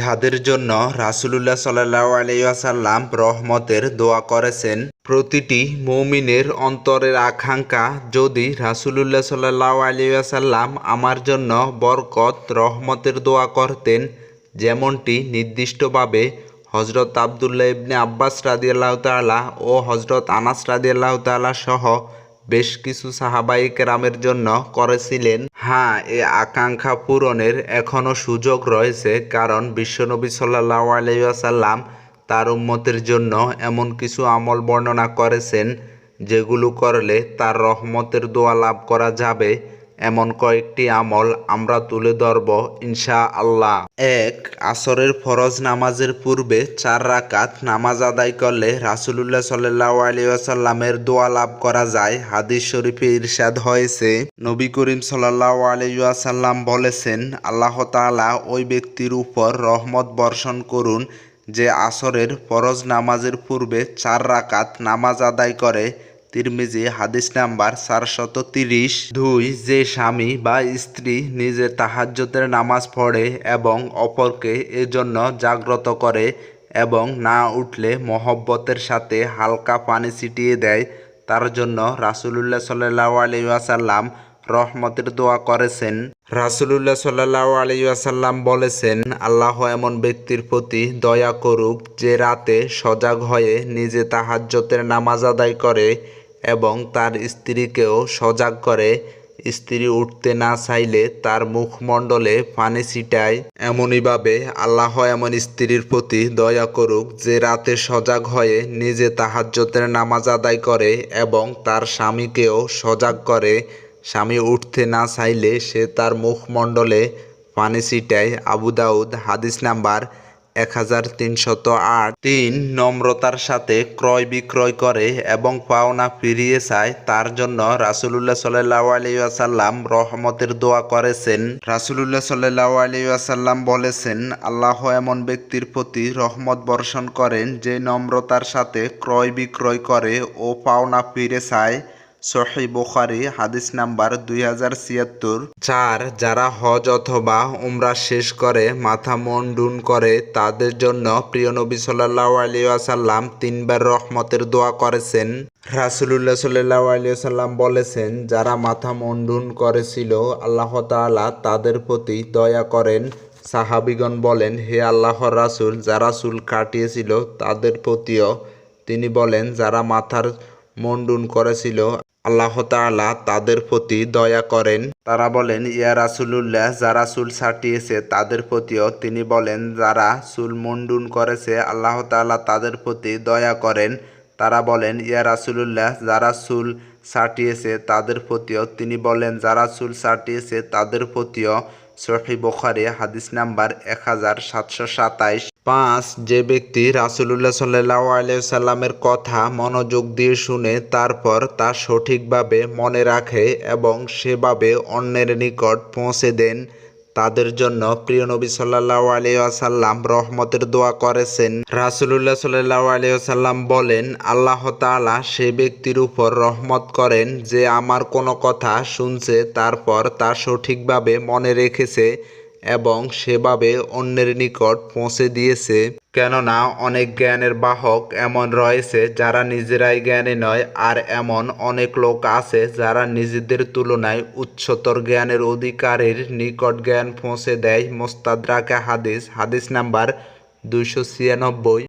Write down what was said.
যাদের জন্য রাসুলুল্লাহ সাল্লাহ আলাইসাল্লাম রহমতের দোয়া করেছেন, প্রতিটি মৌমিনের অন্তরের আকাঙ্ক্ষা যদি রাসুলুল্লাহ সাল্লাহ আলিয়াসাল্লাম আমার জন্য বরকত, রহমতের দোয়া করতেন, যেমনটি নির্দিষ্টভাবে হজরত আবদুল্লাহ ইবনে আব্বাস রাদিয়াল্লাহ তাআলা ও হজরত আনাস রাদিয়াল্লাহ তাআলা সহ বেশ কিছু সাহাবাই কেরামের জন্য করেছিলেন। হ্যাঁ এ আকাঙ্ক্ষা পূরণের এখনও সুযোগ রয়েছে, কারণ বিশ্বনবী সাল্লাহ আলাইসাল্লাম তার উন্মতের জন্য এমন কিছু আমল বর্ণনা করেছেন, যেগুলো করলে তার রহমতের দোয়া লাভ করা যাবে। এমন কয়েকটি আমল আমরা তুলে ধরব ইনশা আল্লাহ এক, আসরের ফরজ নামাজের পূর্বে চার রাকাত নামাজ আদায় করলে রাসুলুল্লাহ সাল্লাহ আলিয়াসাল্লামের দোয়া লাভ করা যায়, হাদিস শরীফে ইরশাদ হয়েছে। নবী করিম সাল্লাহ আলিয়াসাল্লাম বলেছেন, আল্লাহ তাআলা ওই ব্যক্তির উপর রহমত বর্ষণ করুন যে আসরের ফরজ নামাজের পূর্বে চার রাকাত নামাজ আদায় করে তিরমিজি, হাদিস নাম্বার চারশত তিরিশ। দুই, যে স্বামী বা স্ত্রী নিজে তাহাজ্জতের নামাজ পড়ে এবং অপরকে এজন্য জাগ্রত করে এবং না উঠলে মহব্বতের সাথে হালকা পানি ছিটিয়ে দেয়, তার জন্য রাসুলুল্লাহ সাল্লাহ আলিয়াসাল্লাম রহমতের দোয়া করেছেন। রাসুলুল্লাহ সাল্লাহ আলিয়াসাল্লাম বলেছেন, আল্লাহ এমন ব্যক্তির প্রতি দয়া করুক যে রাতে সজাগ হয়ে নিজে তাহাজ্জতের নামাজ আদায় করে এবং তার স্ত্রীকেও সজাগ করে, স্ত্রী উঠতে না চাইলে তার মুখমণ্ডলে পানি ছিটায়। এমনইভাবে আল্লাহ এমন স্ত্রীর প্রতি দয়া করুক যে রাতে সজাগ হয়ে নিজে তাহাজ্জতের নামাজ আদায় করে এবং তার স্বামীকেও সজাগ করে। স্বামী উঠতে না চাইলে সে তার মুখমণ্ডলে পানি ছিটায়। আবু দাউদ হাদিস নাম্বার এক হাজার তিনশত আট। তিন নম্রতার সাথে ক্রয় বিক্রয় করে এবং পাওনা ফিরিয়ে চায়, তার জন্য রাসুলুল্লাহ সাল্লাহ রহমতের দোয়া করেছেন। রাসুলুল্লাহ সাল্লাহ আলিয়াসাল্লাম বলেছেন, আল্লাহ এমন ব্যক্তির প্রতি রহমত বর্ষণ করেন যে নম্রতার সাথে ক্রয় বিক্রয় করে ও পাওনা ফিরে চায়। সহি বুখারি, হাদিস নাম্বার দুই হাজার চার যারা হজ অথবা উমরা শেষ করে, মাথা মন্ডুন করে, তাদের জন্য প্রিয় নবী সাল্লাহ আলিয়াসাল্লাম তিনবার রহমতের দোয়া করেছেন। রাসুলুল্লাহ সাল্লাহ আলিয়াসাল্লাম বলেছেন, যারা মাথা মন্ডুন করেছিল, আল্লাহ তাআলা তাদের প্রতি দয়া করেন। সাহাবিগণ বলেন, হে আল্লাহর রাসুল যারা চুল কাটিয়েছিল, তাদের প্রতিও তিনি বলেন, যারা মাথার মন্ডুন করেছিল আল্লাহ তাআলা তাদের প্রতি দয়া করেন। তারা বলেন, ইয়া রাসুলুল্লাহ, যারা চুল ছাটিয়েছে, তাদের প্রতিও তিনি বলেন, যারা চুল মুন্ডুন করেছে, আল্লাহ তাআলা তাদের প্রতি দয়া করেন। তারা বলেন, ইয়া রাসুলুল্লাহ, যারা চুল ছাটিয়েছে, তাদের প্রতিও তিনি বলেন, যারা চুল ছাটিয়েছে, তাদের প্রতিও সহি বোখারি, হাদিস নাম্বার এক হাজার সাতশো সাতাইশ। পাঁচ, যে ব্যক্তি রাসুলুল্লাহ সাল্লাহ আলিয়াল্লামের কথা মনোযোগ দিয়ে শুনে তারপর তা সঠিকভাবে মনে রাখে এবং সেভাবে অন্যের নিকট পৌঁছে দেন, তাদের জন্য প্রিয় নবী সাল্লাহ আলিয়াসাল্লাম রহমতের দোয়া করেছেন। রাসুলুল্লাহ সাল্লাহ আলিয়াসাল্লাম বলেন, আল্লাহ তাআলা সে ব্যক্তির উপর রহমত করেন যে আমার কোনো কথা শুনছে, তারপর তা সঠিকভাবে মনে রেখেছে এবং সেভাবে অন্যের নিকট পৌঁছে দিয়েছে। কেননা অনেক জ্ঞানের বাহক এমন রয়েছে যারা নিজেরাই জ্ঞানী নয়, আর এমন অনেক লোক আছে যারা নিজেদের তুলনায় উচ্চতর জ্ঞানের অধিকারীর নিকট জ্ঞান পৌঁছে দেয়। মোস্তাদ্রাকা হাদিস হাদিস নাম্বার দুইশো ছিয়ানব্বই।